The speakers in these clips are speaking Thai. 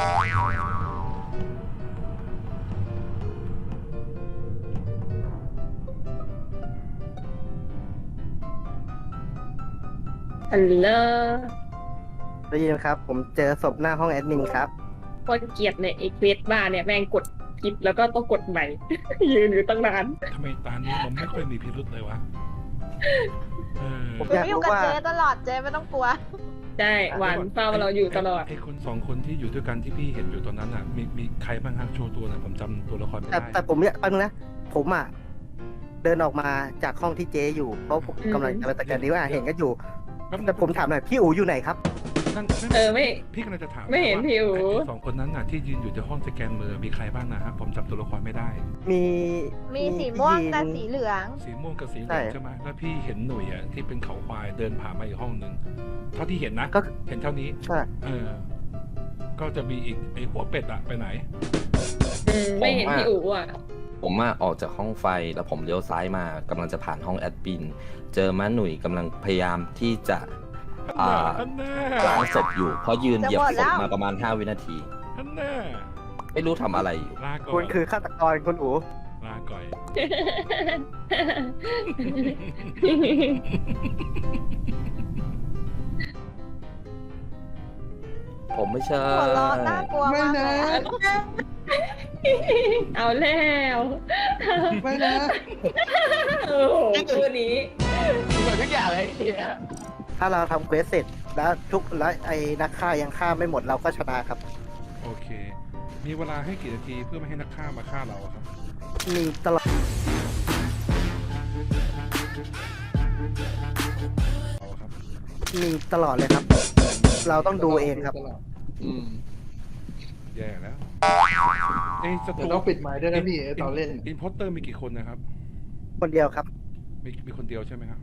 ฮัลโหลได้ยินครับ ผมเจอศพหน้าห้องแอดมินครับ คนเกลียดเนี่ยไอ้เควสบ้าเนี่ยแม่งกดผิดแล้วก็ต้องกดใหม่ ยืนอยู่ตั้งนาน ทำไมตานี้มันไม่ค่อยมีพิรุษเลยวะ เออ ผมหนูอยากอยู่รู้กับว่า เจ๊ตลอดเจ๊ไม่ต้องกลัว ใช่หวานเฝ้าเราอยู่ตลอด ไอ้คนสองคนที่อยู่ด้วยกันที่พี่เห็นอยู่ตอนนั้นอะ มีมีใครบ้างฮะโชว์ตัวหน่อยผมจำตัวละครไม่แต่ได้แต่ผมเนี่ยแป๊บนึงนะ ผมอะเดินออกมาจากห้องที่เจอยู่เพราะผมอืม กำลังจะไปตะการนิ้วอะเห็นกันอยู่ แป๊บนึงแต่ผมถามหน่อยพี่อูอยู่ไหนครับ นั่นนั่นเออไม่ พี่กำลังจะถามไม่เห็นว่าพี่อู๋ ไอ้สองคนนั้นน่ะที่ยืนอยู่ในห้องสแกนมือมีใครบ้างนะฮะผมจำตัวละครไม่ได้ มีมีสีม่วงกับพี่สียินเหลือง สีม่วงกับสีเหลืใช่องใช่ไหมแล้วพี่เห็นหนุ่ยอะที่เป็นเขาควายเดินผ่านมาอีกห้องหนึ่งเท่าที่เห็นนะ ก็เห็นเท่านี้ ใช่เออ ก็จะมีอีกไอหัวเป็ดอะไปไหน อืมไม่เห็นพี่อู๋อะ ผมอะออกจากห้องไฟแล้วผมเลี้ยวซ้ายมากำลังจะผ่านห้องแอดมิน เจอม้าหนุ่ยกำลังพยายามที่จะ อ่าฮันแน่ล้างศพอยู่เพราะยืนเหยียบจะหมดศแล้พวมาประมาณ 5 วินาที ฮันแน่ไม่รู้ทำอะไรอยู่ ลาก่อคุณนคือฆาตกรคุณอูลาก่อย ผมไม่เชื่อหัวเร้อนน่ากลัวมากเลยอะเอาแล้วไม่นะ โอ้โหคู่นี้ทุกอย่างเลยเนี่ย ถ้าเราทำเควสเสร็จแล้วทุกแล้วไอ้นักฆ่ายังฆ่าไม่หมดเราก็ชนะครับ โอเค มีเวลาให้กี่นาทีเพื่อไม่ให้นักฆ่ามาฆ่าเราอะครับ มีตลอดเอาอะครับ มีตลอดเลยครับ เราต้องดูเองครับ อืมแย่แล้วเอ้ยสเดี๋ตูยวต้องปิดไมค์ด้วยนะพี่ตอนเล่น อินพอสเตอร์มีกี่คนนะครับ คนเดียวครับ มีมีคนเดียวใช่ไหมครับ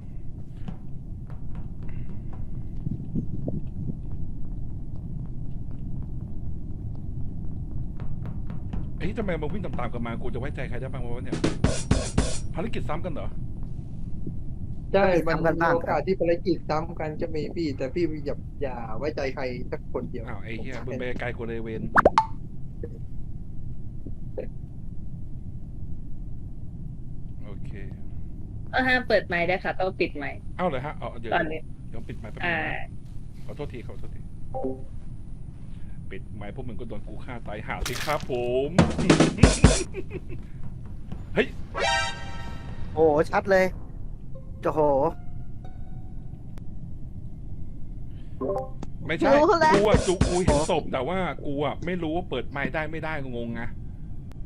เอ้ยทำไมมาวิ่งตามๆกันมา กูจะไว้ใจใครได้บ้างวะเนี่ย ภารกิจซ้ำกันเหรอ ใช่มันทำกันมีบ้าง โอกาสที่ภารกิจซ้ำกันจะมีพี่ แต่พี่อย่าอย่าไว้ใจใครสักคนเดียวอ้าวไอ้เหี้ยมึงไปไกลกูเลยเวนโอเค ก็ห้ามเปิดไมค์ได้วยค่ะ ต้องปิดไมค์เอ้าเลยฮะเอาเดี๋ยวตอนนี้เดี๋ยวปิดไมค์แป๊บนึอ่างนะขอโทษทีขอโทษที ปิดไมค์พวกมึงก็โดนกูฆ่าตายหาสิครับผม เฮ้ย โอ้โหชัดเลยโอ้โห ไม่ใช่ รู้แล้ว กูอะจูกูเห็นศพแต่ว่ากูอะไม่รู้ว่าเปิดไมค์ได้ไม่ได้งงไง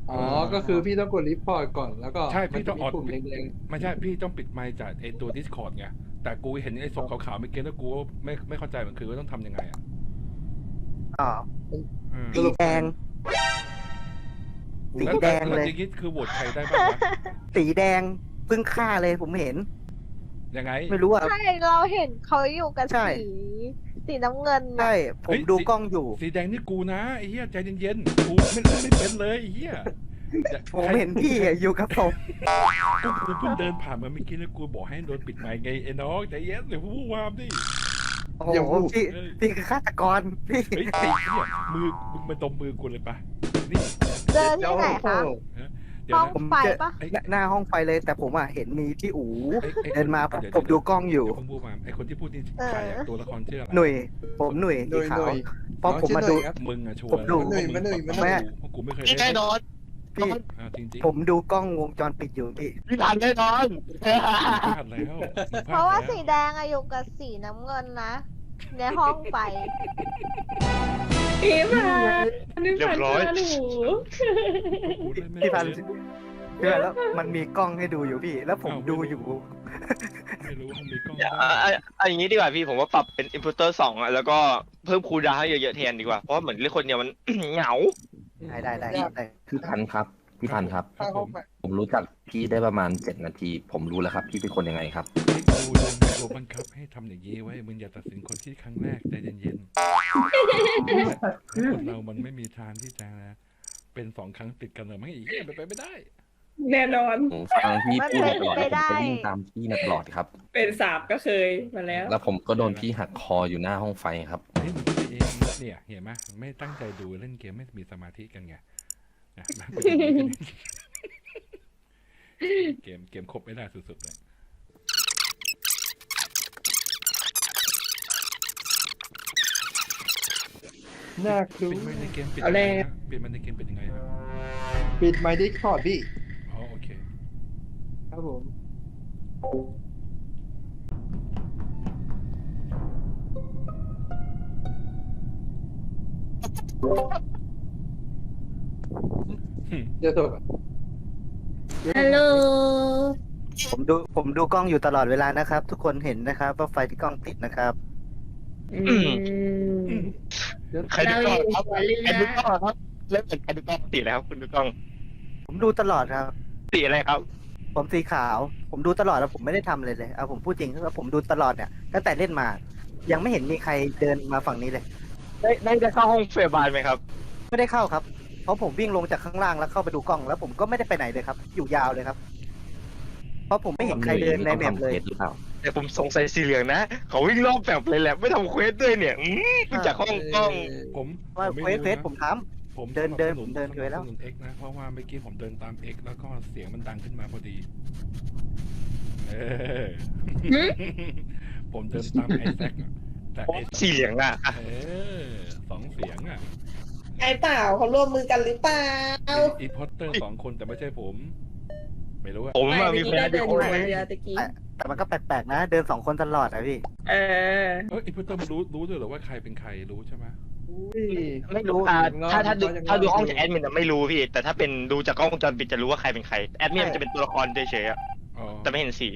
อ๋อ ก็คือพี่ต้องกดรีพอร์ตก่อนแล้วก็ใช่พี่ต้องออด มันจะมีปุ่มแดงไม่ใช่พี่ต้องปิดไมค์จากไอตัว Discord ไง แต่กูเห็นไอศพขาวๆเมื่อกี้แล้วกูก็ไม่ไม่เข้าใจมันคือว่าต้องทำยังไงอะ อ๋อเออสีแดง สีแดงล้วเลยอย่างงี้คือโหวตใครได้บ้างวะสีแดงเพิ่งฆ่าเลยผมเห็น ยังไง ไม่รู้อะ ใช่ เราเห็นเขาอยู่กับใช่สี สีน้ำเงินน่ะใช่ ผมดูกล้องอยู่ สีแดงนี่กูนะไอ้เหี้ยใจเย็นๆ กูไม่ไม่เป็นเลยไอ้เหี้ยผมเห็นพี่อะอยู่กับผมกูกูเพิ่งเดินผ่านมาเมื่อกี้แล้วกูบอกให้โดนปิดไมค์ไงไอ้น้องใจเย็นเดี๋ยวพูดวามดิ โอ้โหพี่พี่คือฆาตกรพี่เฮ้ยไอ้เหี้ยมือมึงมาตบมือกูเลยปะนี่เจอที่ไหนคะเดี๋ยวห้องนะผมไฟเจอปะไอ้หน้าหน้าห้องไฟเลยแต่ผมอะเห็นมีพี่อู๋ไอ้ไอ้เดินมาผมเยวผมดูกล้องอยู่ เดี๋ยวผมพูดมาไอ้คนที่พูดนี่ใครอะตัวละครชื่ออะไรหนุ่ยผมหนุ่ยหสีน่วยขาหวน่วยเพราะผมมาดูน้องชื่อหน่วยครับมึงอะชัวผมร์ดูแล้วมันหนุ่ยมันหนุ่ยมันหนุ่ยแม่เพราะกูไม่เคยพี่แน่นอน พี่อ่าจริงๆผมดูกล้องวงจรปิดอยู่พี่พี่ทันแน่นอนพลาดแล้วมึงพลดเพราะว่าแล้วสีแดงอะอยู่กับสีน้ำเงินนะ ในห้องไฟพี่พันพี่พันเรียบร้อยฆ่าหนูกูเล่ไม่พี่พันธุ์เป็พี่พันธุ์แล้วมันมีกล้องให้ดูอยู่พี่ แล้วผมดูอยู่ ไม่รู้ว่ามีกล้องอะอะอะอะอย่างนี้ดีกว่าพี่ผมว่าปรับเป็น inputter สองอะแล้วก็เพิ่มคูลดาวน์ให้เยอะๆแทนดีกว่าเพราะว่าเหมือนเล่นคนเดียวมัน เหงา ได้ได้ได้ได้พี่พันธุ์ครับพี่พันธุ์ครับข้างห้องไฟผมรู้จักพี่ได้ประมาณ7นาที ผมรู้แล้วครับ พี่เป็นคนยังไงครับไอ้กูโดนโดนบังคับให้ทำอย่างนี้ไว้มึงอย่าตัดสินคนที่ครั้งแรกใจเย็นๆคนเรามันไม่มีทางที่จะเป็นสองครั้งติดกันหรอกมั้งไอ้เหี้ยเป็นไปไม่ได้ แน่นอน ผมฟังพี่พูดมาตลอดมันเป็นไปได้ผมก็วิ่งตามพี่มาตลอดครับ เป็นสาบก็เคยมาแล้ว แล้วผมก็โดนพี่หักคออยู่หน้าห้องไฟครับ เฮ้ยมึงคิด เองเนี่ยเห็นไหมไม่ตั้งใจดูเล่นเกมไม่มีสมาธิกันไงนะเกมเกมครบไม่ได้สุดๆเลยน่าคปิรู้ดไมค์ในเกมปิดเอายังแล้ไงวนะปิดไมค์ในเกมเป็นยังไงครับปิดไมค์ดิคอร์ดพี่อ๋อโอเค ครับผม เดี๋ยวโทษก่อนฮัลโหล ผมดูผมดูกล้องอยู่ตลอดเวลานะครับ ทุกคนเห็นนะครับว่าไฟที่กล้องติดนะครับอืมใครดูเรากล้อองยู่ครับหัวเรือใครดูกล้องครับเริ่มจากใครดูกล้องสีอะไรครับคุณดูกล้อง ผมดูตลอดครับ สีอะไรครับ ผมสีขาว ผมดูตลอดแล้วผมไม่ได้ทำอะไรเลยเอาผมพูดจริงคือว่าผมดูตลอดเนี่ยตั้งแต่เล่นมา ยังไม่เห็นมีใครเดินมาฝั่งนี้เลย ได้ได้ได้เข้าห้องเฟรบานไหมครับ ไม่ได้เข้าครับ เพราะผมวิ่งลงจากข้างล่างแล้วเข้าไปดูกล้อง แล้วผมก็ไม่ได้ไปไหนเลยครับ อยู่ยาวเลยครับ เพราะผมไม่เห็นใครเดินในแมปเลยต้องทำควสหรือเปล่าแต่ผมสงสัยสีเหลืองนะเขาวิ่งรอบแบบเลยแหละไม่ทำเควสด้วยเนี่ยอืมวิ่งจากห้องกล้องผมว่าผมเควไม่สรู้เควสนะผมทผมเดินเดินสบสผมเดินเคยแล้วสนับสนุน X นะเพราะว่าเมื่อกี้ผมเดินตาม X แล้วก็เสียงมันดังขึ้นมาพอดี เออ ผมเดินตามไอแซคแต่ ไอสีเหลืองอะเออสองเสียงอะไอ้เปล่าเขาร่วมมือกันหรือเปล่า อีพอตเตอร์สองคนแต่ไม่ใช่ผม ไม่รู้อะผมอะไม่มีเมื่อแฟกี้ก็นเดิเป็นนคอนยู่หัวไหมเรือตะกี้ำแต่มันก็แปลกๆนะ เดินสองคนตลอดอะพี่ เออเอออีพอตเตอร์มันรู้รู้ด้วยเหรอว่าใครเป็นใครรู้ใช่ไหมอุ้ยไม่รู้อ่าถ้าถ้าดูถ้าดูห้องจากแอดมินอะไม่รู้พี่ แต่ถ้าเป็นดูจากกล้องวงจรปิดจะรู้ว่าใครเป็นใคร แอดมินมันจะเป็นตัวละครเฉยๆอะอ๋อแต่ไม่เห็นสี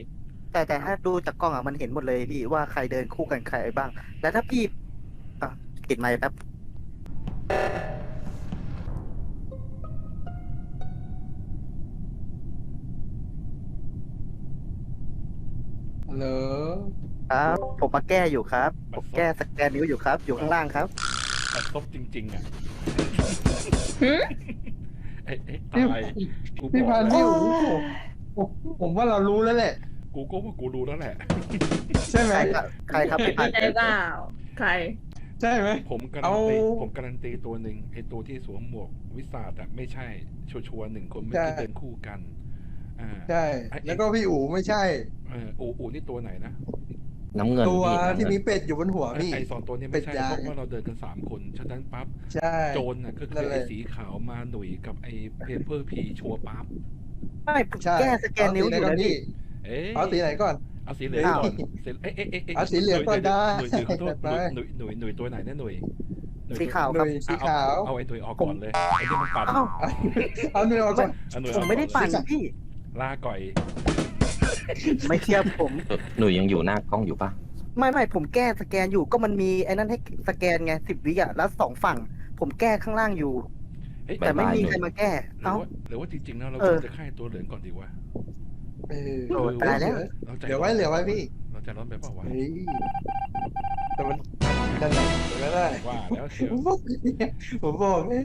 แต่แต่ถ้าดูจากกล้องอะมันเห็นหมดเลยพี่ว่าใครเดินคู่กันใครบ้าง แล้วถ้าพี่อะปิดไมค์แป๊บเหรอครับ ผมมาแก้อยู่ครับ ผมแก้สแกนนิ้วอยู่ครับ อยู่ข้างล่างครับแต่ซบจริง ๆ อะหืมเอ้ยเอ้ยพี่ตายกูพี่บพัอนก ธุ์พี่อู๋ผมผมว่าเรารู้แล้วแหละ กูก็ว่ากูรู้แล้วแหละ ใช่ไหมใครครับใครครับพี่พันธุ์ใช่เปล่าใคร ใช่ไหม ผมการัเอานตีผมการันตีตัวหนึ่งไอตัวที่สวมหมวกวิสาดอะไม่ใช่ชัวร์ๆหนึ่งคนไม่ที่เดินคู่กันอ่าใช่ แล้วก็พี่อู๋ไม่ใช่ เอออูอูนี่ตัวไหนนะน้ำเงินตัวพี่น้ำที่เงินมีเป็ดอยู่บนหัวไอ้พี่ ไอสองตัวนี้เป็ไม่ดใช่ยาง เพราะว่าเราเดินกันสามคนฉะนั้นปั๊บใช่ โจรน่ะก็นั่คือนแหไอ้ละสีขาวมาหนุ่ยกับไอ้เพเปอร์พีชัวร์ปั๊บ ไม่ผมใช่แก้สแกนนิ้วอยู่เอานะสีไหก่พี่ เอ๊ะเอาสีไหนก่อน เอาสีเหลืองอ้าวก่อนสีเอ๊ะเอ๊ะเอ๊ะะเอาสีเหลืองก่อนได้หนุ่ยหนุ่ยขอโทษจัดไปหนุ่ยหนุ่ยหนุ่ยตัวไหนเนี่ยหนุ่ยหนุ่ยสีขาวหครับนุ่ยสีขาวเอาไอ้หนุ่ยออกก่อนเลยไอ้ที่มันปั่นอ้าวเอาหนุ่ยออกก่อนเอาหนุ่ยอผอกมก่อนไม่ได้ปั่นเลยพี่ลาก่อย ไม่เชื่อผมหนูยังอยู่หน้ากล้องอยู่ปะไม่ไม่ผมแก้สแกนอยู่ก็มันมีไอ้นั่นให้สแกนไงสิบวิอะแล้วสองฝั่ง ผมแก้ข้างล่างอยู่เฮ้ยแต่ไม่มีใครมาแก้หรือเอ้าว่าหรือว่าจริงๆแล้วเราเอควอรจะฆ่าไอ้ตัวเหลืองก่อนดีกว่า เออโอ้ตายแล้ว เราใจเดี๋ยวไว้เหลือไว้พี่เราใจร้อนไปเปล่าวะเฮ้ยแต่มันนั่นแหละเดี๋ยวก็ได้ว่าแล้วเชียผวมบอกผมบอกเลย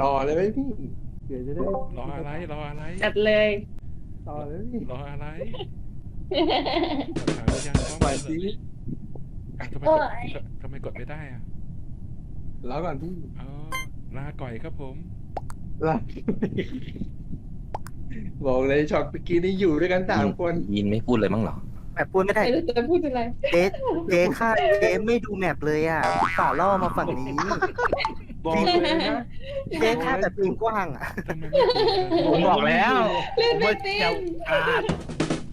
ต่อเลยไหมพี่เดี๋ยวจะได้รออะไรรออะไรจัดเลย ต่อเลยพี่รออะไรถามไปยังต้องปล่อยสิอะทำไมโอ้กดยทำไมกดไม่ได้อะแล้วก่อนพี่อ๋อลาก่อยครับผมลาบอกเลยช็อตเมื่อกี้นี่อยู่ด้วยกันสามคนยินไม่พูดเลยมั้งเหรอแบบพูดไม่ได้ไม่รู้จะพูดอะไรเจเจค่าเจไม่ดูแมปเลยอะฝ่าล่อมาฝั่งนี้ บอกเลยนะเจค่าแต่ปีนกว้างอะ ทำไมไม่คุยกันผมบอกแล้วเล่นไม่ว่าเป็นจะอ่า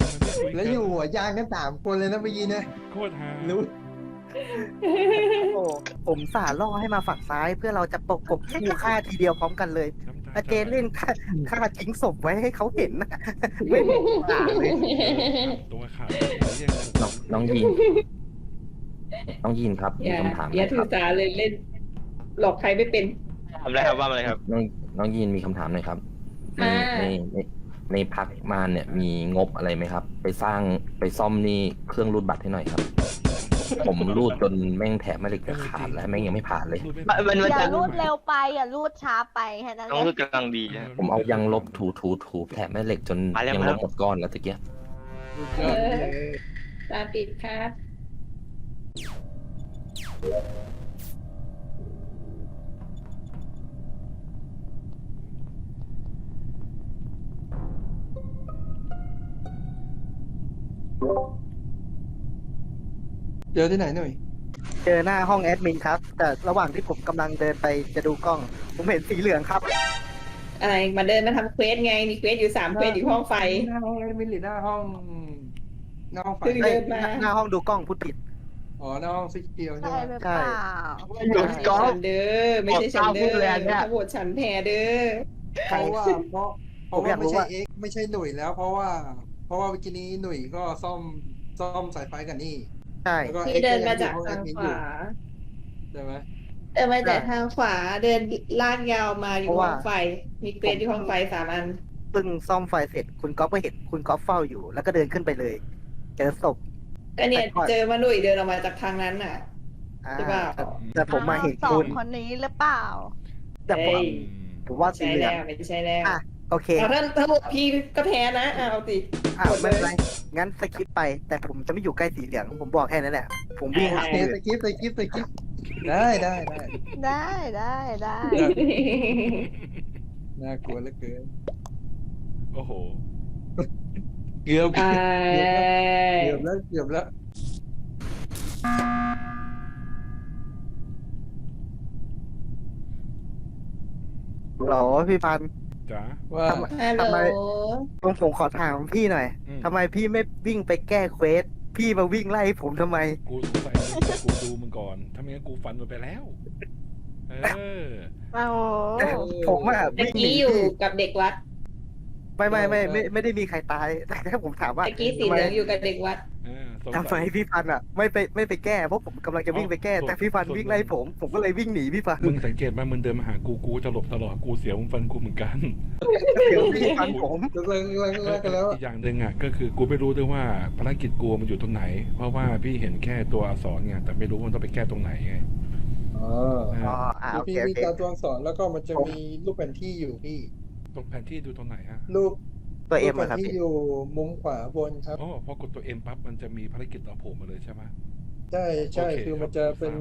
ทำไมไม่คุยกันแล้วอยู่หัวยางกันสามคนเลยนะเมื่อกี้นะโคตรฮารู้ โอ้ผมสาล่อให้มาฝั่งซ้าย เพื่อเราจะประกบคู่ฆ่าทีเดียวพร้อมกันเลยน้ำตาอาเจเล่นฆ่าฆ่าทิ้งศพไว้ให้เขาเห็นนะไม่บอกด่าเลยตัวขาดเรียกน้องน้องยีน น้องยีนครับอมีย่าคำถามหอย่าน่อยถืคอรับสาเลยเล่น หลอกใครไม่เป็น ทำอะไรครับว่ามาเลยครับ น้องน้องยีนมีคำถามหน่อยครับในอ่า ในในในพักมาเนี่ยมีงบอะไรไหมครับ ไปสร้างไปซ่อมนี่เครื่องรูดบัตรให้หน่อยครับผผมรูดจนแม่งแถบแม่เหล็กจะขาดแล้วแม่งยังไม่ผ่านเลย มันมันมัน อย่าจะรูดเร็วไปอย่ารูดช้าไปแค่นั้นต้องเลรูยดกำลังดีนะ ผมเอายังลบถูถูถูแถบแม่เหล็กจนมาแล้วยังมาลแล้ว บหมดก้อนแล้วตะเกียสุดยอดเลยตาปิดครับ อที่ไหนหน่อยเจอหน้าห้องแอดมินครับ แต่ระหว่างที่ผมกำลังเดินไปจะดูกล้อง ผมเห็นสีเหลืองครับอะไรมาเดินมาทำเควสไงมีเควสอยู่สามเควสอยู่ห้องไฟ หน้าห้องแอดมินหรือหน้าห้องหน้าห้องไฟเพิ่งเอ้เดิยนมาหน้าห้องดูกล้องพูดผิด อ๋อหน้าห้องสีเขียวใช่ใช่ไหมหรือเปล่าอยู่ที่กอล์ฟฉันเด้อไม่ใช่ฉันเด้บอกตามพูดเลยออันเนี้ยถ้าโหวตฉันแพ้เด้อเพราะว่าเพราะเพราะผมอว่ายากรู้ไม่ใช่ว่า เอ็กไม่ใช่หน่วยแล้ว เพราะว่า เพราะว่าเมื่อกี้นี้หน่วยก็ซ่อมซ่อมสายไฟกันนี่ ใช่แล้วก็ที่เดินมาจากอ็ทางก็ยังขอยู่วาใช่ไหมเดินมาจากทางขวาเดินลากยาวมาอยู่ห้องไฟ มีเควสอยู่ห้องไฟสามอันเพิ่งซ่อมไฟเสร็จคุณก๊อฟก็เห็นคุณก๊อฟเฝ้าอยู่ แล้วก็เดินขึ้นไปเลยเจอศพก็เนี่ยแต่ก่อนเจอมาหนุ่ยเดินออกมาจากทางนั้นน่ะอ่าใช่เปล่าแต่แต่ผมมาเห็นสอคุงณคนนี้หรือเปล่าแต่ผมเอ้ยผมว่าสีใช่เหลือแล้งวไม่ใช่แล้วอะ โอเคเอาถ้าถ้าหมดพี่ก็แพ้นะอะเอาสิอะกดเลยไม่เป็นไรงั้นสคิปไป แต่ผมจะไม่อยู่ใกล้สีเหลือง ผมบอกแค่นั้นแหละ ผมวิ่งหาโอคเคนสอื่นกิปสกิปสกิปได้ได้ได้ได้ได้ได้น่ากลัวเหลือเกินโอ้โห เกือบอ่าเกือบแล้วเกือบแล้วเหรอพี่พันธุ์ จ๋า ว่าทำไมฮัลโหล ทำไมผมผมขอถามพี่หน่อยอืม ทำไมพี่ไม่วิ่งไปแก้เควส พี่มาวิ่งไล่ผมทำไม กูสงสัยมึงแต่กูดูมึงก่อนถ้าไม่งั้นกูฟันมันไปแล้ว เออ โอ้โห ผมอะเมื่อวิ่งหกี้นีอยู่พี่กับเด็กวัด ไม่ไม่ไม่ไม่ไม่ได้มีใครตายแต่แค่ผมถามว่าเมื่อกี้สีเหลืองอยู่กับเด็กวัดเออสงทำไมสัยพี่พันธุ์อะไม่ไปไม่ไปแก้เพราะผมกำลังจะวิ่งไปแก้อ๋อแต่พี่พันธุ์ส่วนวิ่งไล่ผม ผมก็เลยวิ่งหนีพี่พันธุ์มึงสังเกตไหมมึงเดินมาหากูกูจะหลบตลอดกูเสียวมึงฟันกูเหมือนกัน เดี๋ยวพี่พันธุ์ผมกำลังกำลังกำลังกันแล้วอีกอย่างหนึ่งอะก็คือกูไม่รู้ด้วยว่าภารกิจกูมันอยู่ตรงไหน เพราะว่าพี่เห็นแค่ตัวอักษรไงแต่ไม่รู้ว่ามันต้องไปแก้ตรงไหนไงอ๋อเอออ๋ออ่าโอพี่เคโอมีเค ตาตัวอักษรแล้วก็มันจะมีรูปแผนที่อยู่พี่ ตรงแผนที่ดูตรงไหนฮะรูปตัวเอ็มรูปแผอะนครับที่พี่อยู่มุมขวาบนครับอ๋อพอกดตัวเอ็มปั๊บมันจะมีภารกิจต่อโผล่มาเลยใช่ไหมใช่ใช่โอเคคือมันจะเป็น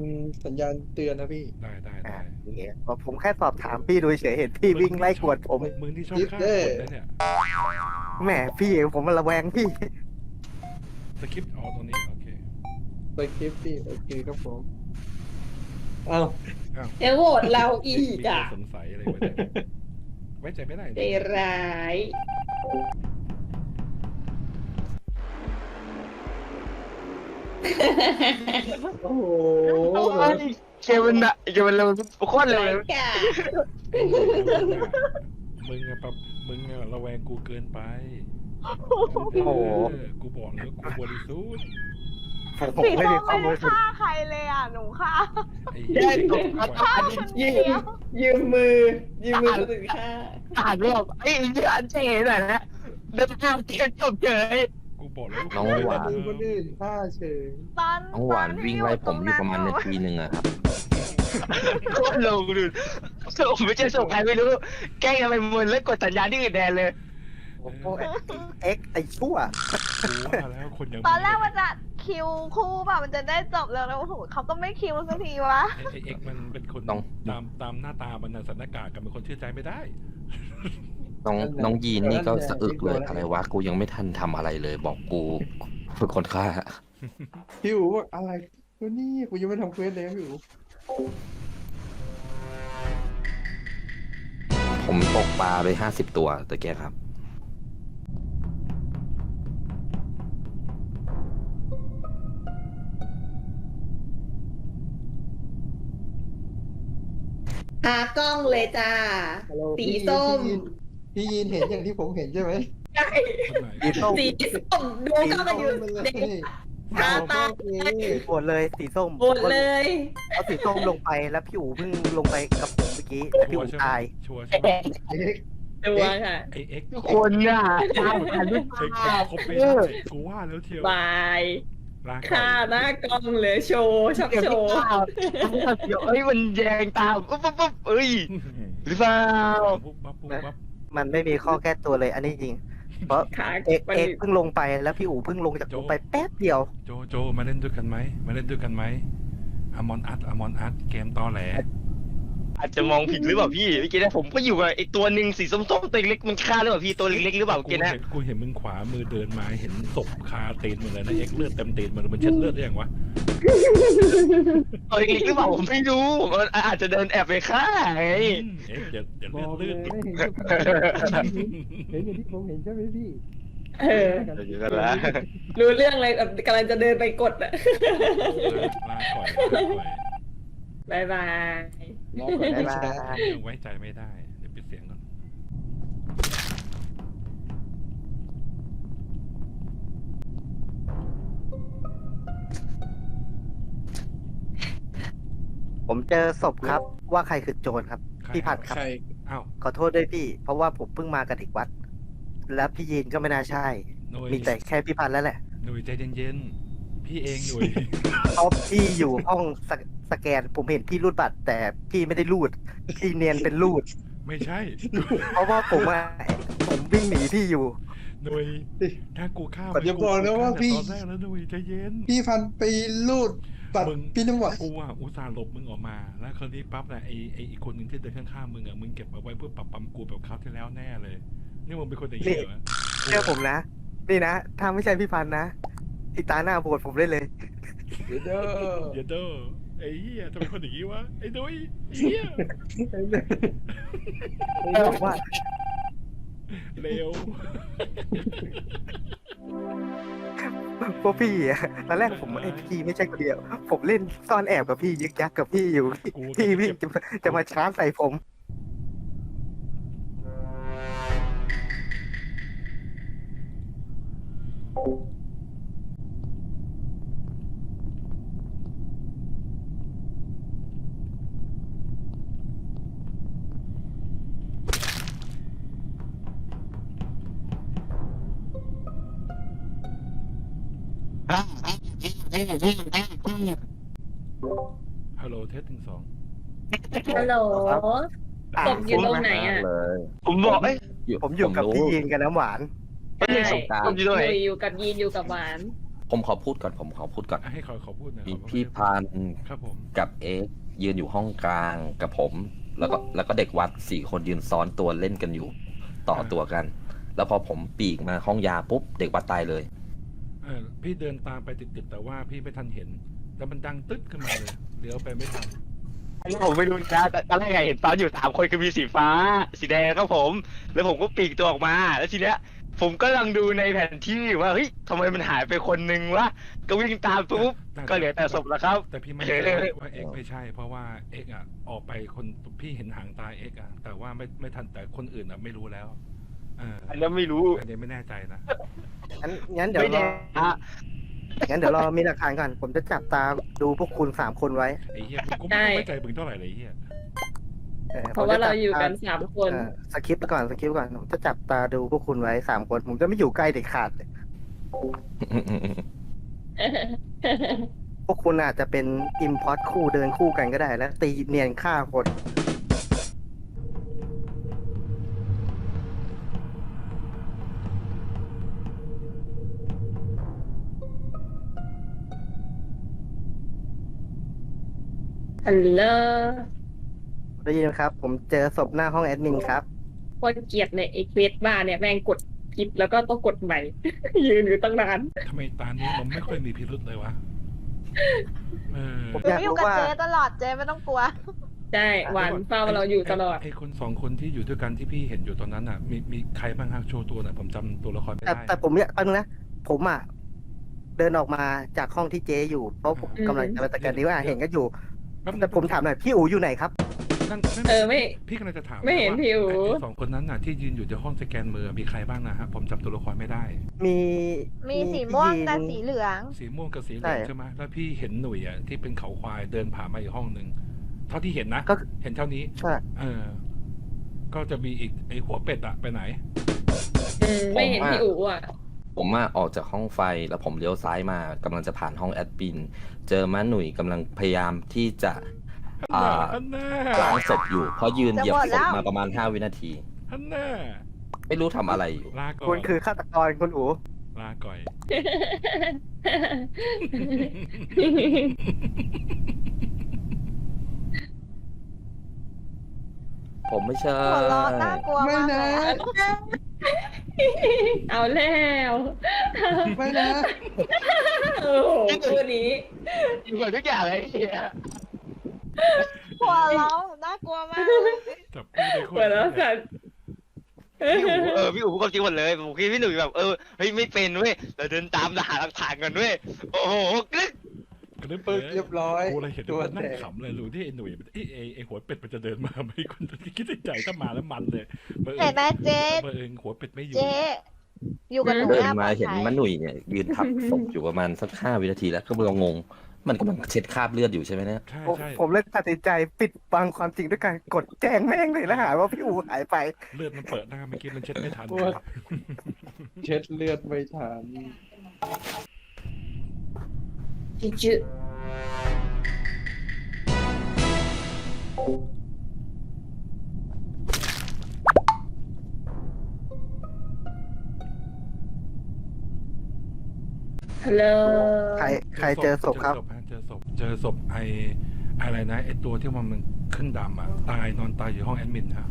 สัญญาณเตือนนะพี่ ได้ได้อ่าได้โอเคผมแค่สอบถามพี่โดยเฉยเห็นพี่วิ่งไล่กวดผมมึงที่ชอบฆ่าเด้คนนะเนี่ยแหมพี่ผมมันระแวงพี่สคริปต์อ๋อตรงนี้โอเคไปคลิปพี่โอเคครับผมอ้าวเดี๋ยวโหวตเราอีกมีอะคนสงสัยอะไรไว้เนี่ย ไว้ใจไม่ได้ใจร้าย โอ้โหเกมมันอะเกมมันเร็วโคตรเร็วร้ายเลยกาจมึงอะปั๊บมึงอะระแวงกูเกินไป โอ้โหเออกูบอกแล้วกูบริสุทธิ์ ผมผมสีไม่ส้มีมความไม่รู้ได้สึกฆ่าใครเลยอะ หนูฆ่าไอ้แย่เหี้ยตกอัดฆ่าอัดคนยี่เดียวยืมมือ ยืมมือคนอื่นฆ่าอ่านรอบไอ้เหี้ยอันเจ๋หน่อยนะเดินทางเกมจบเฉยกูบอกแล้วน้องหวานมีคนอื่นฆ่าเฉยตอนน้องหวานตที่วิ่งไล่ผมอยู่ประมาณนาทีหนึ่งอะครับโคตรเร็วดูส่งไม่ใช่ส่งใครไม่รู้ แกล้งทำไมมึนแล้วกดสัญญาณที่อื่นแดนเลย โอ้โหเอ็กไอชั่วกูว่าแล้วคนอย่างตอนแรกมันจะคิวคู่แบบมันจะได้จบแล้วแล้วโอ้โหเขาก็ไม่คิวสักทีวะไอ้ไอ้เอ็กซ์มันเป็นคนน้องตามตามหน้าตามันนะสันนากากกับเป็นคนเชื่อใจไม่ได้น้องน้องยีนนี่ก็สะอึกเลยอะไรวะกูยังไม่ทันทำอะไรเลยบอกกูเป็นคนฆ่าพี่อู๋บอกอะไรกูนี่กูยังไม่ทำเควสเลยพี่อู๋ผมตกปลาไปห้าสิบตัวตะเกียครับ หากล้องเลยจ้า ฮัลโหลสีพี่ส้ม พี่ยีนพี่ยีนเห็นอย่างที่ผมเห็นใช่ไหมคนไหนสีส้มสีส้มดูก็มาอยู่มันเลยเด็กตาตาโหวตเลยสีส้มหมดเลย เอาสีส้มลงไปแล้วพี่อู๋เพิ่งลงไปกับผมเมื่อกี้แต่พี่ชัวอู๋ร์ใช่ไหมตายชัวร์ใช่ไหมเอ็กตัวค่ะ ไอเอ็กซ์ทุกคนน่ะตามทันหรือเปเช็คล่าครบไปเออกูว่าแล้วเทียวบาย ลาก่อค่านหน้ากล้องเลยโชว์ชอบโชว์เอ้ยมันแยงตามปุ๊บปุ๊บปุ๊บเอ้ยหรือเปล่าปุ๊บปั๊บปุ๊บปั๊บมันไม่มีข้อแก้ตัวเลยอันนี้จริง เพราะขาเอ็กมันเอ็กเพิ่งลงไปแล้วพี่อู๋เพิ่งลงจากลงไปแป๊บเดียว โจโจมาเล่นด้วยกันไหมมาเล่นด้วยกันไหมอมอนอัดอมอนอัดเกมตอแหล อาจจะมองผิดหรือเปล่าพี่เมื่อกี้นะผมก็อยู่กับไอ้ตัวหนึ่งสีส้มๆตัวเล็กมันฆ่าหรือเปล่าพี่ตัวเล็กๆหรือเปล่าเมื่อกูกี้นะเห็นกูเห็นมึงขวามือเดินมาเห็นศพคาตีนมึงเลยนะเอ็กเลือดเต็มตีนมันมันเช็ดเลือดได้ยังวะตัวเล็กๆหรือเปล่าผมไม่รู้มันอาจจะเดินแอบไปฆ่าไงอืมเอ็กเดี๋ยวเดี๋ยวบเลืออดกเลเลืยอดเห็นอย่างที่ผมเห็นใช่ไหมพี่เอออยู่กันแล้วรู้เรื่องอะไรแบบกำลังจะเดินไปกดอะ ลาก่อยลาก่อยบายบาย รอก่อนบ๊ายนะบาย ยังไว้ใจไม่ได้ เดี๋ยวปิดเสียงก่อน ผมเจอศพครับ ว่าใครคือโจรครับ ใครพี่ผัดครับใครอ้าวขอโทษด้วยพี่ เพราะว่าผมเพิ่งมากับเด็กวัด แล้วพี่ยีนก็ไม่น่าใช่ หนุ่ยมีแต่แค่พี่พันแล้วแหละหนุ่ยใจเย็นๆ พี่เองหนุ่ย เพราะพี่อยู่ห้องสก สแกน ผมเห็นพี่รูดบัตร แต่พี่ไม่ได้รูดพี่เนียนเป็นรูด ไม่ใช่ เพราะว่าผมอะผมวิ่งหนีพี่อยู่ หนุ่ยถ้ากูฆ่าแต่อย่าบอกนะว่าพี่ ตอนแรกแล้วหนุ่ยใจเย็น พี่พันไปลูดบัตรมึง พี่น้ำหวานกูอะอุตส่าห์หลบมึงออกมาแล้วคราวนี้ปั๊บนะไอไออีกคนหนึ่งที่เดินข้างๆมึงอะมึงเก็บเอาไว้เพื่อปรับปรำกูแบบคราวที่แล้วแน่เลย นี่มึงเป็นคนอย่างนี้เหรอเชื่อผมนะ นี่นะ ถ้าไม่ใช่พี่พันนะอีตาหน้าโบดผมได้เลย เด้อเดี๋ยวเด้อ ไอ้เหี้ยจะเป็นคนอย่างนี้วะไอ้ดุยไอ้เหี้ยผมว่าเร็วพวกพี่อะตอนแรกผมไอ้พี่ไม่ใช่คนเดียว ผมเล่นซ่อนแอบกับพี่ยึกยักกับพี่อยู่กูพี่พี่จะจะมาชาร์จใส่ผม ฮัลโหลเทสถึงสองฮัลโหลครับศพอยู่ตรงไหนอะเลยผมบอกเอ้ยผมอยู่กับรู้พี่ยีนกับน้ำหวานไม่ใช่ใช่ผมอยู่ตรงไหนอยู่กับยีนอยู่กับหวาน ผมขอพูดก่อนผมขอพูดก่อนอะให้ขอขอพูดหนะมีพี่พันธุ์ครับผมกับเอ็กซ์ยืนอยู่ห้องกลางกับผม แล้วก็แล้วก็เด็กวัดสี่คนยืนซ้อนตัวเล่นกันอยู่ ต่อตัวกัน แล้วพอผมปีกมาห้องยาปุ๊บเด็กวัดตายเลย เออพี่เดินตามไปติดๆแต่ว่าพี่ไม่ทันเห็น แล้วมันดังตึ๊ดขึ้นมาเลยเลี้ยวไปไม่ทันอันนี้ผมไม่รู้นะแต่ตอนแรกอะเห็นฟ้าอยู่สามคนคือมีสีฟ้า สีแดงครับผม แล้วผมก็ปลีกตัวออกมา แล้วทีเนี้ย ผมก็กำลังดูในแผนที่ว่าเฮ้ยทำไมมันหายไปคนนึงวะก็วิ่งตามปุ๊บก็เหลือแต่ศพแล้วครับ แต่พี่ไม่รู้ว่าเอ็กไม่ใช่ เพราะว่าเอ็กอะออกไปคนพี่เห็นหางตาเอ็กอะแต่ว่าไม่ไม่ทันแต่คนอื่นอะไม่รู้แล้ว เอออันนี้ไม่รู้ อันนี้ไม่แน่ใจนะ งั้นงั้นเดี๋ยวไม่รแน่อฮะงั้นเดี๋ยวรอมีหลักฐานก่อน ผมจะจับตาดูพวกคุณสามคนไว้ไอ้เหี้ยกูก็ไม่ไว้ใจมึงเท่าไหร่เลยไอ้เหี้ยออเพราะว่าเราอยู่กันผมจะจับสามคนเออสคริปต์ก่อนสคริปต์ก่อน ผมจะจับตาดูพวกคุณไว้สามคน ผมจะไม่อยู่ใกล้เด็กขาดเลยพวกคุณอาจจะเป็นอิมพอร์ตคู่เดินคู่กันก็ได้ แล้วตีเนียนฆ่าคน ฮัลโหลได้ยินไหมครับ ผมเจอศพหน้าห้องแอดมินครับโคตรเกลียดในไอ้เควสบ้าเนี่ยแม่งกดผิดแล้วก็ต้องกดใหม่ ยืนอยู่ตั้งนานทำไมตานี้มันไม่ค่อยมีพิรุษเลยวะเออผมหนูอยากอยู่รู้กับว่า เจ๊ตลอดเจ๊ไม่ต้องกลัว ใช่หวานเฝ้าเราอยู่ตลอด ไอ้คนสองคนที่อยู่ด้วยกันที่พี่เห็นอยู่ตอนนั้นอะ มีมีใครบ้างฮะโชว์ตัวหน่อยผมจำตัวละครไม่แต่ได้แต่ผมอยากแป๊บนึงนะ ผมอะเดินออกมาจากห้องที่เจอยู่ เพราะผมอืม กำลังจะไปตะกันนี้ว่าเห็นกันอยู่ แป๊บนึงแต่ผมถามหน่อยพี่อูอยู่ไหนครับ นั่นนั่นเออไม่ พี่กำลังจะถามไม่เห็นว่าพี่อู๋ ไอ้สองคนนั้นน่ะที่ยืนอยู่ในห้องสแกนมือมีใครบ้างนะฮะผมจำตัวละครไม่ได้ มีมีสีม่วงพี่ยีนกับสีเหลือง สีม่วงกับสีเหลืองใช่ ใช่ไหมแล้วพี่เห็นหนุ่ยอะที่เป็นเขาควายเดินผ่านมาอีกห้องหนึ่งเท่าที่เห็นนะก็เห็นเท่านี้ ใช่เออ ก็จะมีอีกไอหัวเป็ดอะไปไหนอืมไม่เห็นพี่อู๋อะ ผมอะออกจากห้องไฟแล้วผมเลี้ยวซ้ายมากำลังจะผ่านห้องแอดมิน เจอม้าหนุ่ยกำลังพยายามที่จะอ่าฮันน่าล้างศพอยู่ เพราะยืนเหยียบจะหมดศแล้พวมาประมาณ 5 วินาทีฮันน่าไม่รู้ทำอะไรอยู่ ลาก่อนคุณคือฆาตกรคุณอู๋ลาก่อย ผมไม่ใช่หัวเราะน่ากลัวไม่มากเลนะ ยอะเอาแล้วไม่นะ โอ้โหคู่นี้อยู่กับทุกอย่างเลยไอ้เหี้ยหัวเราะน่ากลัวมากเลยจับคู่ได้คนหัวแล้วค่ะพี่อู๋เออพี่อู๋พูดความจริงหมดเลยผมคิดพี่หนุ่ยแบบเออเฮ้ยไม่เป็นเว้ยเราเดินตามหาหลักฐานกันเว้ยโอ้โหกึ๊ก กระดึ๊บปึ๊กเรียบร้อยกูเลยเห็นตัวว่านั่แตงกขำเลยรู้ที่ไอ้หนุ่ยไอ้ไอ้ไอ้หัวเป็ดมันจะเดินมาไม่คนคิดในใจถ้ามาแล้วมันเลยเบอร์เห็นไหมเจ๊เบอร์เอิญหัวเป็ดไม่อยู่เจ๊อยู่กับหนูเดินเนี่ยมาเห็นปลอดภัยม้าหนุ่ยเนี่ยยืนทับศพอยู่ประมาณสักห้าวินาทีแล้วก็เรางงมันกำลังเช็ดคราบเลือดอยู่ใช่ไหมเนี่ยใช่ผมใช่ผมเลยตัดสินใจปิดบังความจริงด้วยการกดแจ้งแม่งเลยแล้วหาว่าพี่อู๋หายไป เลือดมันเปิดหน้าเมื่อกี้มันเช็ดไม่ทันโอ้ยเช็ดเลือดไม่ทัน จืดฮัลโหลใครใครเจอศพครับเจอศพ เจอศพไออะไรนะไอตัวที่มันมันขึ้นดำอะตายนอนตายอยู่ห้องแอดมินครับ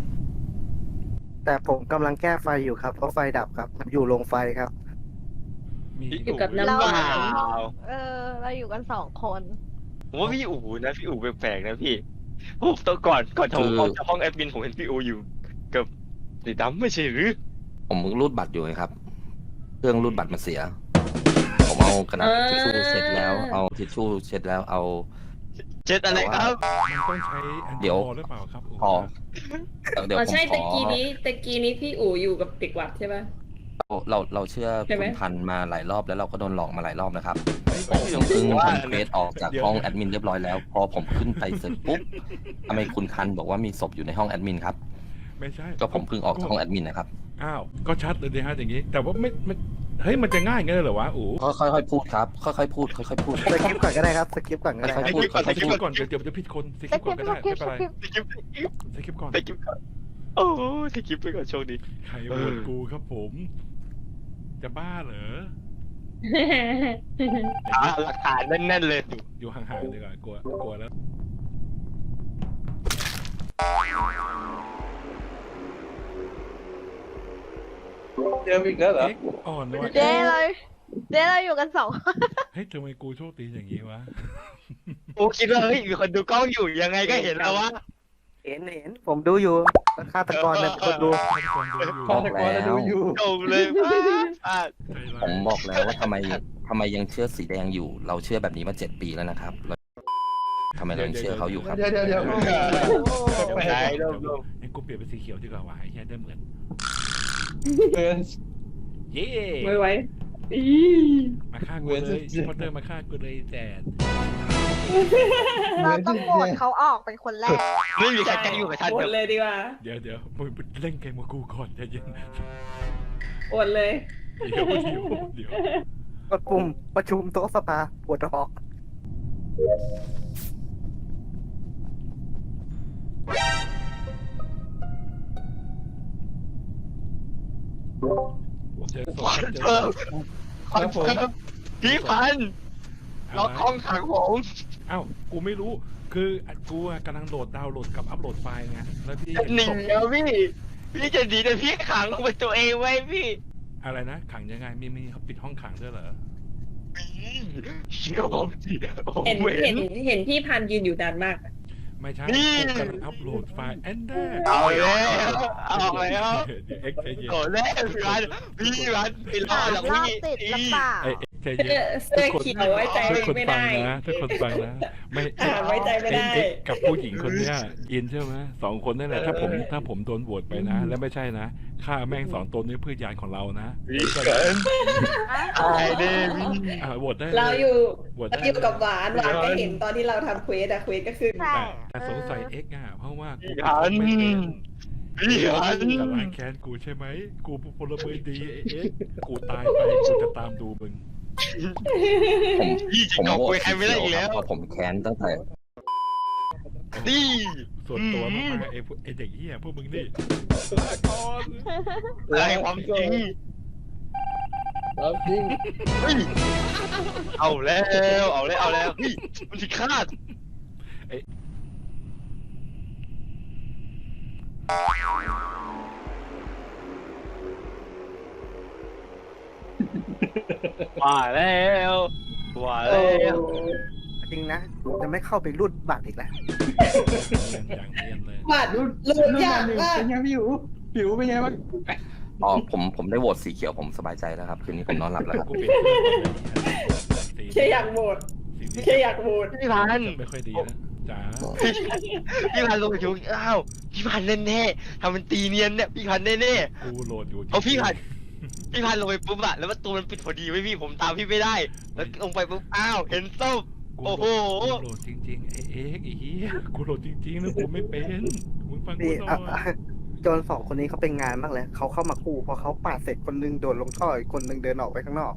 แต่ผมกำลังแก้ไฟอยู่ครับเพราะไฟดับครับผมอยู่โรงไฟครับ มีอยู่กับน้ำเราหวาน เออ เราอยู่กันสองคน ผมว่าพี่อู๋นะพี่อู๋แปลกๆนะพี่ผมตอนก่อนก่อนจะคือออกจากห้องแอดมินผมเห็นพี่อู๋อยู่ กับสีดำไม่ใช่หรือ ผมรูดบัตรอยู่ไงครับ เครื่องรูดบัตรมันเสีย ผมเอากระดาษทิชชู่เช็ดแล้ว เอาทิชชู่เช็ดแล้วเอาเจ็ดอะไรครับ มันต้องใช้แอลกเดี๋อยวฮอล์หรือเปล่าครับพอเดี๋ยวอ๋อผมใช่ขตะอกี้นี้ตะกี้นี้พี่อู๋อยู่กับเด็กวัดใช่ปะ เราเราเราเชื่อใช่ไหม คุณพันธุ์มาหลายรอบแล้วเราก็โดนหลอกมาหลายรอบนะครับไม่ผใช่มเพิ่งว่าทำเควสออกจากห้องแอดมินเรียบร้อยแล้ว พอผมขึ้นไปเสร็จปุ๊บทำไมคุณพันธุ์บอกว่ามีศพอยู่ในห้องแอดมินครับ ไม่ใช่ก็ผมเพิ่งออกจากห้องแอดมินนะครับ อ้าวก็ชัดเลยดิฮะอย่างนี้ แต่ว่าไม่ไม่เฮ้ยมันจะง่ายงั้นเลยเหรอวะอู๋ค่อยๆพูดครับ ค่อยๆพูด ค่อยๆพูด สคริปต์ก่อนก็ได้ครับสคริปต์ก่อนก็ได้ครับ พูดสคริปต์ก่อนเดี๋ยวเดี๋ยวจะผิดคนสคสริปต์คก่ริอนปก็ต์ได้สคริไม่ปต์เป็นสไรคริปต์สคริปต์ก่อน สกิปก่อนโอ้สกิปไปก่อนโชคดี ใครโหวตกูครับผม จะบ้าเหรอ หาหลักฐานแน่นๆเลยอยู่ห่างๆดีกว่ากลัวกลัวแล้ว เจออีกแล้วเหรอ เอ็กอ่อนว่ะเจ๊เลยเจ๊เราอยู่กันสองคนเฮ้ยทำไมกูโชคดีอย่างนี้วะ กูคิดว่าเฮ้ยมีคนดูกล้องอยู่ยังไงก็เห็นแล้ววะ เห็นเห็นผมดูอยู่ฆาตกรเป็นคนดู ฆาตกรดูอยู่ฆาตกรดูอยู่จบเลยพลาดใจร้าผมยบอกแล้วว่าทำไมทำไมยังเชื่อสีแดงอยู่ เราเชื่อแบบนี้มาเจ็ดปีแล้วนะครับเราทำไมเรายังเชื่อเขาอยู่ครับเดี๋ยวเดี๋ยวเดี๋ยวไม่ได้รวบรวมไอ้กูเปลี่ยนเป็นสีเขียวดีกว่าวะไอ้เหี้ยได้เหมือนเกินเย้ไม่ไหวอีมาฆ่ากูเหมือนเลยจริงๆพอตเตอร์มาฆ่ากูเลยแดด เราต้องโหวตเขาออกเป็นคนแรก ไม่มีใครแกล้งอยู่กับท่านโอเดีดยวเลยดีกว่าเดี๋ยวเดี๋ยวมึงเล่นเกมกับกูก่อนใจเย็นโอดเลย เดี๋ยวเดี๋ยวเดี๋ยวกดปุ่มประชุมโต๊ะสภาปวดออกเจอศพคอนเจอเฟิร์มศพคอนเฟิร์มพี่พันธุ์ล็อกห้องขังผม อ้าวกูไม่รู้ คือกูอะกำลังโหลดดาวน์โหลดกับอัปโหลดไฟล์ไงแล้วพี่หนีแล้วพี่ พี่จะหนีแต่พี่ขังเป็นตัวเองไว้พี่อะไรนะ ขังยังไงมีมีเขาปิดห้องขังด้วยเหรอเชื่อผมสิผมเห็นเห็เห็นน เห็นพี่พันยืนอยู่นานมากไม่ใช่นี่ กูกำลังอัปโหลดไฟล์แอนเดอร์เอาแล้วเอาแล้วเดี๋ยวเอ็กซ์ใจเย็น โอ้แน่พี่พันธุ์พี่พันธุ์ไปรอสามดหรอกรอบพี่ ติดหรือเปล่าเอ้ยเอ็กซ์ ใจเสื้เย็อนเสื้อเขียวไว้ใจทุกคนไม่ฟังได้ นะทุกคนฟังนะ ไม่อ่านไว้ใจไม่ได้ เอ็กซ์กับผู้หญิงคนเนี้ยอินใช่ไหมสองคนนั่นแหละถ้าผมถ้าผมโดนโหวตไปนะ แล้วไม่ใช่นะฆ่าแม่งสองตนนี้เพื่อยานของเรานะพี่เกินตายเด้พี่อ่าโหวตได้ลเราอยู่โหวตเราได้อยู่กับหเลวานหวานก็เห็นตอนที่เราทำเควสอะเควสก็ขึ้นใช่แต่แต่สงสัยเอ็กซ์อะเพราะว่ากูพี่พันธุ์ไพี่พันจะล้างแค้นกูใช่ไหม กูเป็นพลเมืองดีไอ้เอ็กซ์กูตายไปกูจะตามดูมึง ผมพี่จะผมเกาะโหวคุตยใครสีไม่ได้เขียวอีกคแล้รับว เพราะผมแค้นตั้งแต่ นี่ ส่วนตัวอืมามกๆไอ้พวกไอ้เด็กเหี้ยพวกมึงนี่ลาก่อนอะไรความจริงแล้วจริงเฮ้ยเอาแล้ว เอาแล้ว เอาแล้วเฮ้ยมันผิดคาด ว่าแล้วว่าแล้วจริงนะผมจะไม่เข้าไปรูดบัตรอีกแล้วเนียนอย่างเนียนเลยบาดรูดรูดยากมากเป็นไงพี่หูผิวเป็นไงบ้างอ๋อผมผมได้โหวตสีเขียวผมสบายใจแล้วครับ คืนนี้ผมนอนหลับแล้วครับกูเปลี่ยนเรื่องก่อนเลยแค่อยากโหวตสิ่งที่แค่อยากโหวตพี่พันจะไม่ค่อยดีนะจ๋าพี่พันลงไปชุกอ้าวพี่พันแน่ๆทำมันตีเนียนเนี่ยพี่พันแน่กูโหลดอยู่เอาพี่หัดๆ พี่พันลงไปปุ๊บอะแล้วประตูมันปิดพอดีไว้ยพี่ผมตามพี่ไม่ได้ แล้วลงไปปุ๊บอ้าวเห็นส้ม กูโอ้โห กูโหลดจริงๆไอ้เอ็กซ์ไอ้เหี้ยกูโหลดจริงๆนะกูไม่เป็นมึงฟังกูนี่หน่อะอยโจนสองคนนี้เขาเป็นงานมากเลยเขาเข้ามาคู่พอเขาปาดเสร็จคนหนึงโดดลงท่ออีกคนหนึงเดินออกไปข้างนอก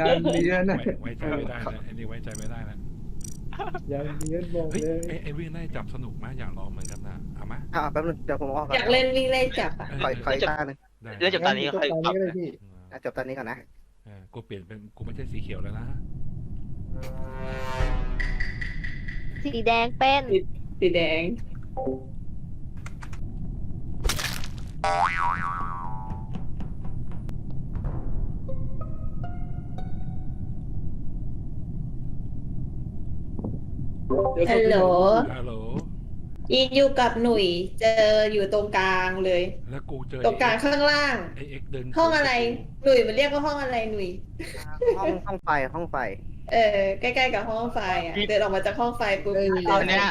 ยานเนียนนะไว้ไว้ใจไม่ได้นะไอ้นี่ไว้ใจไม่ได้นะยานเนียนบอกเฮ้ยเลยไอ้ไอ้วิ่งไล่จับสนุกมากอยากลองเหมือนกันนะเอามาอ่าแป๊บนึงเดี๋ยวผมออกก่อนอยากเล่นวิ่งไล่จับอะ ขอขออีกตาหนึ่ง ได้เรื่องจับตานี้ค่อยตอนปรับนี้ก็เลยพี่อะจบตอนนี้ก่อนนะเออกูเปลี่ยนเป็นกูไม่ใช่สีเขียวแล้วนะสีแดงเป็นสีแดง ฮัลโหล ฮัลโหล อินอยู่กับหนุ่ยเจออยู่ตรงกลางเลย แล้วกูเจอตรงกลางข้างล่าง ไอ้เอ็กซ์เดินห้องอะไรหนุ่ยมันเรียกว่าห้องอะไรหนุ่ยห้องห้องไฟห้องไฟ เออใกล้ๆกับห้องไฟอะเดินออกมาจากห้องไฟปุ๊บตอนเนี้ย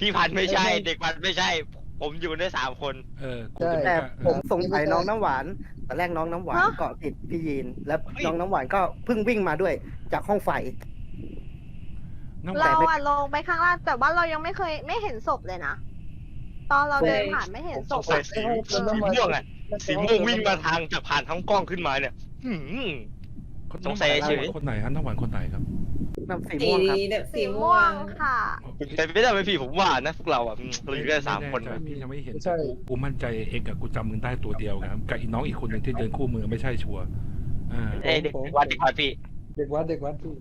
พี่พันไม่ใช่เด็กพันไม่ใช่ ผมอยู่ได้สามคน เออกูใช่จะแต่ไผมสงสัยน้องน้ำหวานตอนแรกน้องน้ำหวานเกาะติดพี่ยีน แล้วน้องน้ำหวานก็เพิ่งวิ่งมาด้วยจากห้องไฟ น้ำเราแต่อะลงไปข้างล่างแต่ว่าเรายังไม่เคยไม่เห็นศพเลยนะ ตอนเราเดินผ่านไม่เห็นผมศสพงสัยอะสีสีม่วงอะสีม่วงวิ่งมาทางจากผ่านท้องกล้องขึ้นมาเนี่ยหืม สงสัยเฉย คนไหนฮะน้ำหวานคนไหนครับน้ำสีสีม่วงครับ แบบสีสีม่ม่ววงงค่ะ แต่ไม่ได้ไหมพี่ผมว่านะพวกเราอะอืมเราอยู่ได้สามคนไแใจพี่ยังไม่เห็นใช่ กูกูมั่นใจเอ็กซ์กับกูจำมึงได้ตัวเดียวครับกับอีน้องอีกคนหนึ่งที่เดินคู่มือไม่ใช่ชัวร์อ่า เอ้ยเด็กวัดเด็กวัดพี่ เด็กวัดเด็กวัดพี่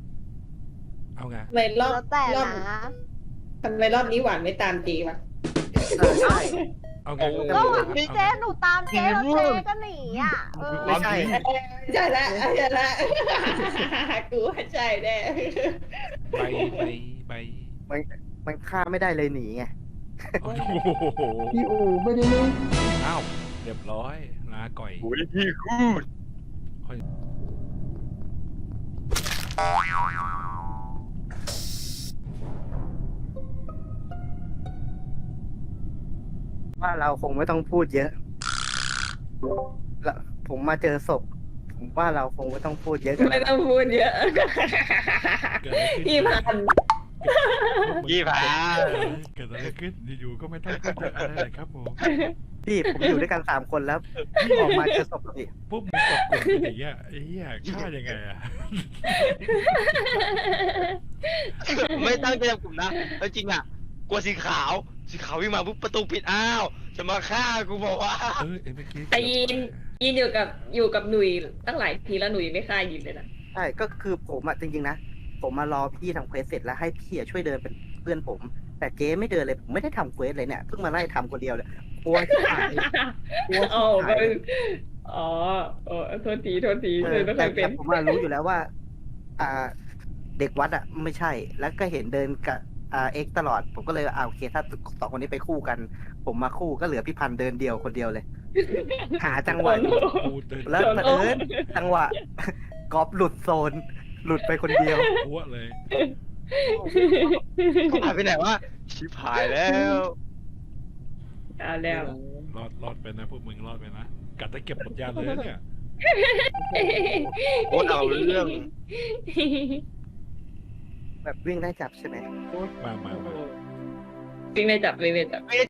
เอาไงทำไมรอบแล้วแต่รอบนะ ทำไมรอบนี้หวานไม่ตามจีวะใช่ เอาไงก็เอาไงพี่เจ๊หนูตามเจ๊แล้วเจ๊ก็หนีอะเออไม่ใช่ ใช่ละใช่ละกูว่าใช่แน่ใบใบใบมันฆ่าไม่ได้เลยหนีไง โอ้โหพี่อูไม่ได้เล่นอ้าวเรียบร้อยลาก่อยโอ้ยพี่คูด ว่าเราคงไม่ต้องพูดเยอะแล้วผมมาเจอศพ ผมว่าเราคงไม่ต้องพูดเยอะกันไม่แล้วต้องพูดเยอะเกิดอะไรขึ้นพี่พันธุ์พี่พาเกิดอะไรขึ้นอยู่ๆก็ไม่ต้องพูดเยอะอะไรเลยครับผมพี่ผมอยู่ด้วยกันสามคนแล้วออกมาเจอศพอีกปุ๊บมึงกดกลุ่มเป็นอย่างเงี้ยไอ้เหี้ยฆ่ายังไงอะไม่ตั้งใจจะกลุ่มนะแล้วจริงอะ กลัวสีขาว สีขาววิ่งมาปุ๊บประตูปิดอ้าว จะมาฆ่ากูบอกว่า เออเอ็มเมื่อกี้แต่ยินยินอยู่กับอยู่กับหนุ่ยตั้งหลายทีแล้วหนุ่ยไม่ฆ่ายินเลยนะใช่ก็คือผมอะจริงๆนะ ผมมารอพี่ทำเควสเสร็จแล้วให้พี่อะช่วยเดินเป็นเพื่อนผม แต่เจ๊ไม่เดินเลยผมไม่ได้ทำเควสเลยเนี่ยเพิ่งมาไล่ทำคนเดียวเลยกลัวชิบหายกลัวชิอ๋อบหาย อ๋อโอ้โทษทีโทษทีเอเลอยไม่เคแต่ยเป็แต่น ผมอะรู้อยู่แล้วว่า อ่า เด็กวัดอะไม่ใช่ แล้วก็เห็นเดินกับ อ่าเอ็กซ์ตลอด ผมก็เลยอ่าโอเค ถ้าสองคนนี้ไปคู่กัน ผมมาคู่ก็เหลือพี่พันธุ์เดินเดียวคนเดียวเลย หาจังหวะอยู่กูเดินแล้วเผอิญจังหวะกอล์ฟหลุดโซน หลุดไปคนเดียวอ้วเลยหายไปไหนวะชิบหายแล้วเอาแล้วรอดรอดไปนะพวกมึงรอดไปนะกัดตะเก็บหมดยาเลยเนี่ยโคตรเอาเรื่อง แบบวิ่งได้จับใช่ไหมมามามา วิ่งไม่จับวิ่งไม่จับ